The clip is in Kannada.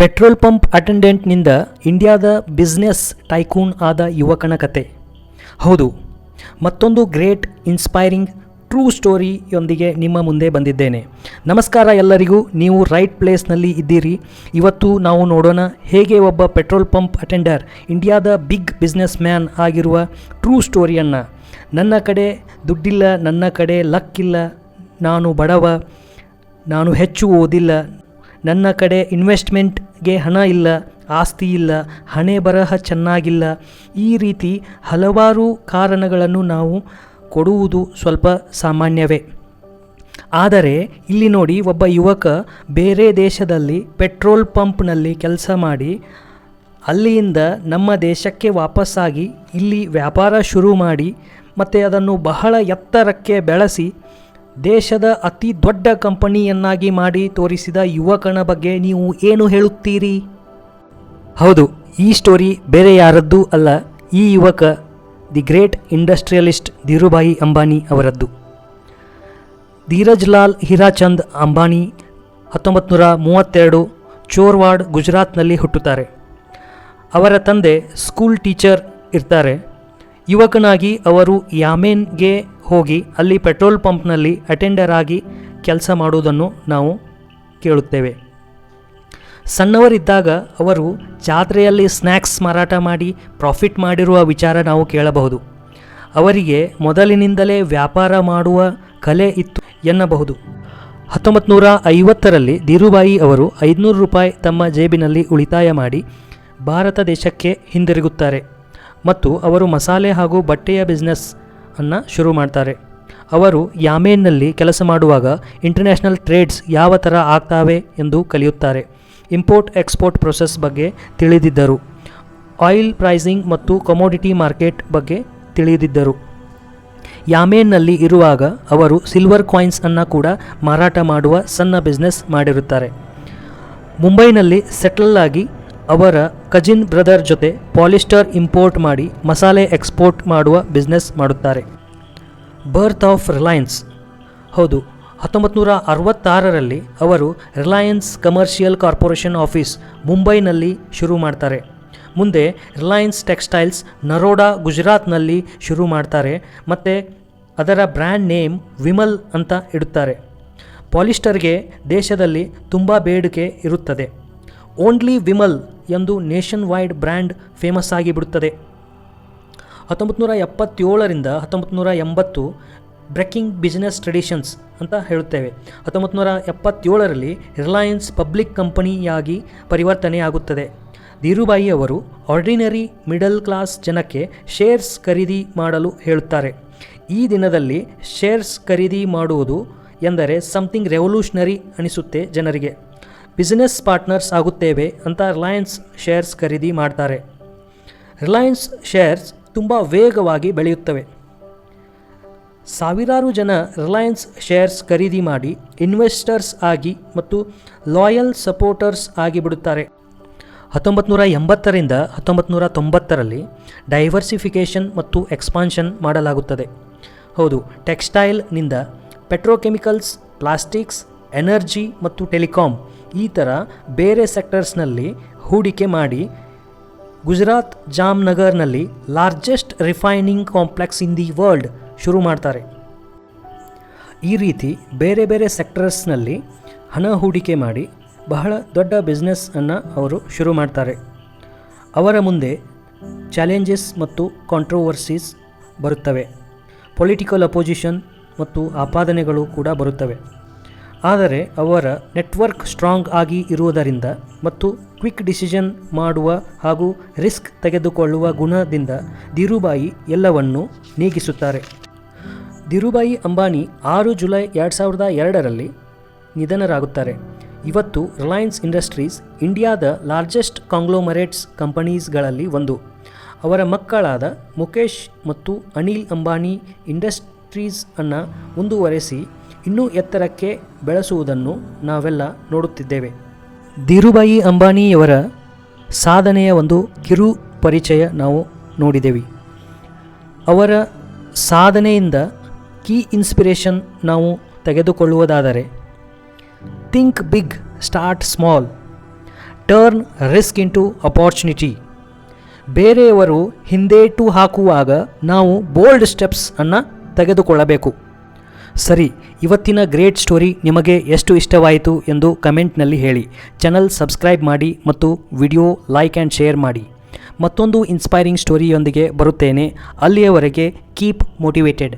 ಪೆಟ್ರೋಲ್ ಪಂಪ್ ಅಟೆಂಡೆಂಟ್ನಿಂದ ಇಂಡಿಯಾದ ಬಿಸ್ನೆಸ್ ಟೈಕೂನ್ ಆದ ಯುವಕನ ಕತೆ. ಹೌದು, ಮತ್ತೊಂದು ಗ್ರೇಟ್ ಇನ್ಸ್ಪೈರಿಂಗ್ ಟ್ರೂ ಸ್ಟೋರಿಯೊಂದಿಗೆ ನಿಮ್ಮ ಮುಂದೆ ಬಂದಿದ್ದೇನೆ. ನಮಸ್ಕಾರ ಎಲ್ಲರಿಗೂ, ನೀವು ರೈಟ್ ಪ್ಲೇಸ್ನಲ್ಲಿ ಇದ್ದೀರಿ. ಇವತ್ತು ನಾವು ನೋಡೋಣ ಹೇಗೆ ಒಬ್ಬ ಪೆಟ್ರೋಲ್ ಪಂಪ್ ಅಟೆಂಡರ್, ಇಂಡಿಯಾದ ಬಿಗ್ ಬಿಸ್ನೆಸ್ ಮ್ಯಾನ್ ಆಗಿರುವ ಟ್ರೂ ಸ್ಟೋರಿಯನ್ನು, ನನ್ನ ಕಡೆ ದುಡ್ಡಿಲ್ಲ, ನನ್ನ ಕಡೆ ಲಕ್ ಇಲ್ಲ, ನಾನು ಬಡವ, ನಾನು ಹೆಚ್ಚು ಓದಿಲ್ಲ ನನ್ನ ಕಡೆ ಇನ್ವೆಸ್ಟ್ಮೆಂಟ್ಗೆ ಹಣ ಇಲ್ಲ, ಆಸ್ತಿ ಇಲ್ಲ, ಹಣೆ ಬರಹ ಚೆನ್ನಾಗಿಲ್ಲ. ಈ ರೀತಿ ಹಲವಾರು ಕಾರಣಗಳನ್ನು ನಾವು ಕೊಡುವುದು ಸ್ವಲ್ಪ ಸಾಮಾನ್ಯವೇ. ಆದರೆ ಇಲ್ಲಿ ನೋಡಿ ಒಬ್ಬ ಯುವಕ ಬೇರೆ ದೇಶದಲ್ಲಿ ಪೆಟ್ರೋಲ್ ಪಂಪ್ನಲ್ಲಿ ಕೆಲಸ ಮಾಡಿ ಅಲ್ಲಿಯಿಂದ ನಮ್ಮ ದೇಶಕ್ಕೆ ವಾಪಸ್ಸಾಗಿ ಇಲ್ಲಿ ವ್ಯಾಪಾರ ಶುರು ಮಾಡಿ, ಮತ್ತು ಅದನ್ನು ಬಹಳ ಎತ್ತರಕ್ಕೆ ಬೆಳೆಸಿ ದೇಶದ ಅತಿ ದೊಡ್ಡ ಕಂಪನಿಯನ್ನಾಗಿ ಮಾಡಿ ತೋರಿಸಿದ ಯುವಕನ ಬಗ್ಗೆ ನೀವು ಏನು ಹೇಳುತ್ತೀರಿ? ಹೌದು, ಈ ಸ್ಟೋರಿ ಬೇರೆ ಯಾರದ್ದೂ ಅಲ್ಲ, ಈ ಯುವಕ, the great industrialist Dhirubhai Ambani ಅವರದ್ದು. ಧೀರಜ್ ಲಾಲ್ ಹಿರಾಚಂದ್ ಅಂಬಾನಿ ಹತ್ತೊಂಬತ್ತು ನೂರ ಮೂವತ್ತೆರಡು ಚೋರ್ವಾಡ್ ಗುಜರಾತ್ನಲ್ಲಿ ಹುಟ್ಟುತ್ತಾರೆ. ಅವರ ತಂದೆ ಸ್ಕೂಲ್ ಟೀಚರ್ ಇರ್ತಾರೆ. ಯುವಕನಾಗಿ ಅವರು ಯಾಮೇನ್ಗೆ ಹೋಗಿ ಅಲ್ಲಿ ಪೆಟ್ರೋಲ್ ಪಂಪ್ನಲ್ಲಿ ಅಟೆಂಡರ್ ಆಗಿ ಕೆಲಸ ಮಾಡುವುದನ್ನು ನಾವು ಕೇಳುತ್ತೇವೆ. ಸಣ್ಣವರಿದ್ದಾಗ ಅವರು ಜಾತ್ರೆಯಲ್ಲಿ ಸ್ನ್ಯಾಕ್ಸ್ ಮಾರಾಟ ಮಾಡಿ ಪ್ರಾಫಿಟ್ ಮಾಡಿರುವ ವಿಚಾರ ನಾವು ಕೇಳಬಹುದು. ಅವರಿಗೆ ಮೊದಲಿನಿಂದಲೇ ವ್ಯಾಪಾರ ಮಾಡುವ ಕಲೆ ಇತ್ತು ಎನ್ನಬಹುದು. ಹತ್ತೊಂಬತ್ತು ನೂರ ಐವತ್ತರಲ್ಲಿ ಧೀರುಬಾಯಿ ಅವರು ಐದುನೂರು ರೂಪಾಯಿ ತಮ್ಮ ಜೇಬಿನಲ್ಲಿ ಉಳಿತಾಯ ಮಾಡಿ ಭಾರತ ದೇಶಕ್ಕೆ ಹಿಂದಿರುಗುತ್ತಾರೆ ಮತ್ತು ಅವರು ಮಸಾಲೆ ಹಾಗೂ ಬಟ್ಟೆಯ ಬಿಸ್ನೆಸ್ ಅನ್ನು ಶುರು ಮಾಡ್ತಾರೆ. ಅವರು ಯಾಮೇನ್ನಲ್ಲಿ ಕೆಲಸ ಮಾಡುವಾಗ ಇಂಟರ್ನ್ಯಾಷನಲ್ ಟ್ರೇಡ್ಸ್ ಯಾವ ಥರ ಆಗ್ತಾವೆ ಎಂದು ಕಲಿಯುತ್ತಾರೆ. ಇಂಪೋರ್ಟ್ ಎಕ್ಸ್ಪೋರ್ಟ್ ಪ್ರೊಸೆಸ್ ಬಗ್ಗೆ ತಿಳಿದಿದ್ದರು. ಆಯಿಲ್ ಪ್ರೈಸಿಂಗ್ ಮತ್ತು ಕಮೋಡಿಟಿ ಮಾರ್ಕೆಟ್ ಬಗ್ಗೆ ತಿಳಿದಿದ್ದರು. ಯಾಮೇನ್ನಲ್ಲಿ ಇರುವಾಗ ಅವರು ಸಿಲ್ವರ್ ಕಾಯಿನ್ಸ್ ಅನ್ನು ಕೂಡ ಮಾರಾಟ ಮಾಡುವ ಸಣ್ಣ ಬಿಸ್ನೆಸ್ ಮಾಡಿರುತ್ತಾರೆ. ಮುಂಬೈನಲ್ಲಿ ಸೆಟಲ್ ಆಗಿ ಅವರ ಕಜಿನ್ ಬ್ರದರ್ ಜೊತೆ ಪಾಲಿಸ್ಟರ್ ಇಂಪೋರ್ಟ್ ಮಾಡಿ ಮಸಾಲೆ ಎಕ್ಸ್ಪೋರ್ಟ್ ಮಾಡುವ ಬಿಸ್ನೆಸ್ ಮಾಡುತ್ತಾರೆ. Birth of Reliance. ಹೌದು ಹತ್ತೊಂಬತ್ತು ನೂರ ಅರವತ್ತಾರರಲ್ಲಿ ಅವರು ರಿಲಯನ್ಸ್ ಕಮರ್ಷಿಯಲ್ ಕಾರ್ಪೊರೇಷನ್ ಆಫೀಸ್ ಮುಂಬೈನಲ್ಲಿ ಶುರು ಮಾಡ್ತಾರೆ. ಮುಂದೆ ರಿಲಯನ್ಸ್ ಟೆಕ್ಸ್ಟೈಲ್ಸ್ ನರೋಡಾ ಗುಜರಾತ್ನಲ್ಲಿ ಶುರು ಮಾಡ್ತಾರೆ ಮತ್ತು ಅದರ ಬ್ರ್ಯಾಂಡ್ ನೇಮ್ ವಿಮಲ್ ಅಂತ ಇಡುತ್ತಾರೆ. ಪಾಲಿಸ್ಟರ್ಗೆ ದೇಶದಲ್ಲಿ ತುಂಬ ಬೇಡಿಕೆ ಇರುತ್ತದೆ. ಓನ್ಲಿ ವಿಮಲ್ ಎಂದು ನೇಷನ್ ವೈಡ್ ಬ್ರ್ಯಾಂಡ್ ಫೇಮಸ್ ಆಗಿಬಿಡುತ್ತದೆ ಹತ್ತೊಂಬತ್ತು ನೂರ ಎಪ್ಪತ್ತೇಳರಿಂದ ಹತ್ತೊಂಬತ್ತು ನೂರ ಎಂಬತ್ತು ಬ್ರೇಕಿಂಗ್ ಬಿಸ್ನೆಸ್ ಟ್ರೆಡಿಷನ್ಸ್ ಅಂತ ಹೇಳುತ್ತೇವೆ. ಹತ್ತೊಂಬತ್ತು ನೂರ ಎಪ್ಪತ್ತೇಳರಲ್ಲಿ ರಿಲಯನ್ಸ್ ಪಬ್ಲಿಕ್ ಕಂಪನಿಯಾಗಿ ಪರಿವರ್ತನೆಯಾಗುತ್ತದೆ. ಧೀರುಬಾಯಿ ಅವರು ಆರ್ಡಿನರಿ ಮಿಡಲ್ ಕ್ಲಾಸ್ ಜನಕ್ಕೆ ಶೇರ್ಸ್ ಖರೀದಿ ಮಾಡಲು ಹೇಳುತ್ತಾರೆ. ಈ ದಿನದಲ್ಲಿ ಶೇರ್ಸ್ ಖರೀದಿ ಮಾಡುವುದು ಎಂದರೆ ಸಮಥಿಂಗ್ ರೆವಲ್ಯೂಷನರಿ ಅನಿಸುತ್ತೆ ಜನರಿಗೆ. ಬಿಸಿನೆಸ್ ಪಾರ್ಟ್ನರ್ಸ್ ಆಗುತ್ತೇವೆ ಅಂತ ರಿಲಯನ್ಸ್ ಶೇರ್ಸ್ ಖರೀದಿ ಮಾಡ್ತಾರೆ. ರಿಲಯನ್ಸ್ ಶೇರ್ಸ್ ತುಂಬ ವೇಗವಾಗಿ ಬೆಳೆಯುತ್ತವೆ. ಸಾವಿರಾರು ಜನ ರಿಲಯನ್ಸ್ ಶೇರ್ಸ್ ಖರೀದಿ ಮಾಡಿ ಇನ್ವೆಸ್ಟರ್ಸ್ ಆಗಿ ಮತ್ತು ಲಾಯಲ್ ಸಪೋರ್ಟರ್ಸ್ ಆಗಿಬಿಡುತ್ತಾರೆ ಹತ್ತೊಂಬತ್ತು ನೂರ ಎಂಬತ್ತರಿಂದ ಹತ್ತೊಂಬತ್ತು ನೂರ ತೊಂಬತ್ತರಲ್ಲಿ ಡೈವರ್ಸಿಫಿಕೇಷನ್ ಮತ್ತು ಎಕ್ಸ್ಪಾನ್ಷನ್ ಮಾಡಲಾಗುತ್ತದೆ. ಹೌದು, ಟೆಕ್ಸ್ಟೈಲ್ನಿಂದ ಪೆಟ್ರೋಕೆಮಿಕಲ್ಸ್, ಪ್ಲಾಸ್ಟಿಕ್ಸ್ ಎನರ್ಜಿ ಮತ್ತು ಟೆಲಿಕಾಂ ಈ ಥರ ಬೇರೆ ಸೆಕ್ಟರ್ಸ್ನಲ್ಲಿ ಹೂಡಿಕೆ ಮಾಡಿ Gujarat ಜಾಮ್ನಗರ್ನಲ್ಲಿ largest refining complex in the world ಶುರು ಮಾಡ್ತಾರೆ. ಈ ರೀತಿ ಬೇರೆ ಬೇರೆ ಸೆಕ್ಟರ್ಸ್ನಲ್ಲಿ ಹಣ ಹೂಡಿಕೆ ಮಾಡಿ ಬಹಳ ದೊಡ್ಡ ಬಿಸ್ನೆಸ್ಸನ್ನು ಅವರು ಶುರು ಮಾಡ್ತಾರೆ. ಅವರ ಮುಂದೆ ಚಾಲೆಂಜಸ್ ಮತ್ತು ಕಾಂಟ್ರವರ್ಸೀಸ್ ಬರುತ್ತವೆ. ಪೊಲಿಟಿಕಲ್ ಅಪೋಸಿಷನ್ ಮತ್ತು ಆಪಾದನೆಗಳು ಕೂಡ ಬರುತ್ತವೆ. ಆದರೆ ಅವರ ನೆಟ್ವರ್ಕ್ ಸ್ಟ್ರಾಂಗ್ ಆಗಿ ಇರುವುದರಿಂದ ಮತ್ತು ಕ್ವಿಕ್ ಡಿಸಿಷನ್ ಮಾಡುವ ಹಾಗೂ ರಿಸ್ಕ್ ತೆಗೆದುಕೊಳ್ಳುವ ಗುಣದಿಂದ ಧೀರುಬಾಯಿ ಎಲ್ಲವನ್ನೂ ನೀಗಿಸುತ್ತಾರೆ. ಧೀರುಬಾಯಿ ಅಂಬಾನಿ ಆರು ಜುಲೈ ಎರಡು ಸಾವಿರದ ಎರಡರಲ್ಲಿ ನಿಧನರಾಗುತ್ತಾರೆ. ಇವತ್ತು ರಿಲಯನ್ಸ್ ಇಂಡಸ್ಟ್ರೀಸ್ ಇಂಡಿಯಾದ ಲಾರ್ಜೆಸ್ಟ್ ಕಾಂಗ್ಲೋಮರೇಟ್ಸ್ ಕಂಪನೀಸ್ಗಳಲ್ಲಿ ಒಂದು. ಅವರ ಮಕ್ಕಳಾದ ಮುಖೇಶ್ ಮತ್ತು ಅನಿಲ್ ಅಂಬಾನಿ ಇಂಡಸ್ಟ್ರೀಸ್ ಅನ್ನು ಮುಂದುವರೆಸಿ ಇನ್ನೂ ಎತ್ತರಕ್ಕೆ ಬೆಳೆಸುವುದನ್ನು ನಾವೆಲ್ಲ ನೋಡುತ್ತಿದ್ದೇವೆ. ಧೀರುಬಾಯಿ ಅಂಬಾನಿಯವರ ಸಾಧನೆಯ ಒಂದು ಕಿರು ಪರಿಚಯ ನಾವು ನೋಡಿದೆವಿ. ಅವರ ಸಾಧನೆಯಿಂದ ಕೀ ಇನ್ಸ್ಪಿರೇಷನ್ ನಾವು ತೆಗೆದುಕೊಳ್ಳುವುದಾದರೆ, think big, start small, turn risk into opportunity. ಬೇರೆಯವರು ಹಿಂದೇಟು ಹಾಕುವಾಗ ನಾವು ಬೋಲ್ಡ್ ಸ್ಟೆಪ್ಸ್ ಅನ್ನು ತೆಗೆದುಕೊಳ್ಳಬೇಕು. ಸರಿ, ಇವತ್ತಿನ ಗ್ರೇಟ್ ಸ್ಟೋರಿ ನಿಮಗೆ ಎಷ್ಟು ಇಷ್ಟವಾಯಿತು ಎಂದು ಕಮೆಂಟ್ನಲ್ಲಿ ಹೇಳಿ. ಚಾನಲ್ ಸಬ್ಸ್ಕ್ರೈಬ್ ಮಾಡಿ ಮತ್ತು ವಿಡಿಯೋ ಲೈಕ್ ಆ್ಯಂಡ್ ಶೇರ್ ಮಾಡಿ. ಮತ್ತೊಂದು ಇನ್ಸ್ಪೈರಿಂಗ್ ಸ್ಟೋರಿಯೊಂದಿಗೆ ಬರುತ್ತೇನೆ. ಅಲ್ಲಿಯವರೆಗೆ ಕೀಪ್ ಮೋಟಿವೇಟೆಡ್.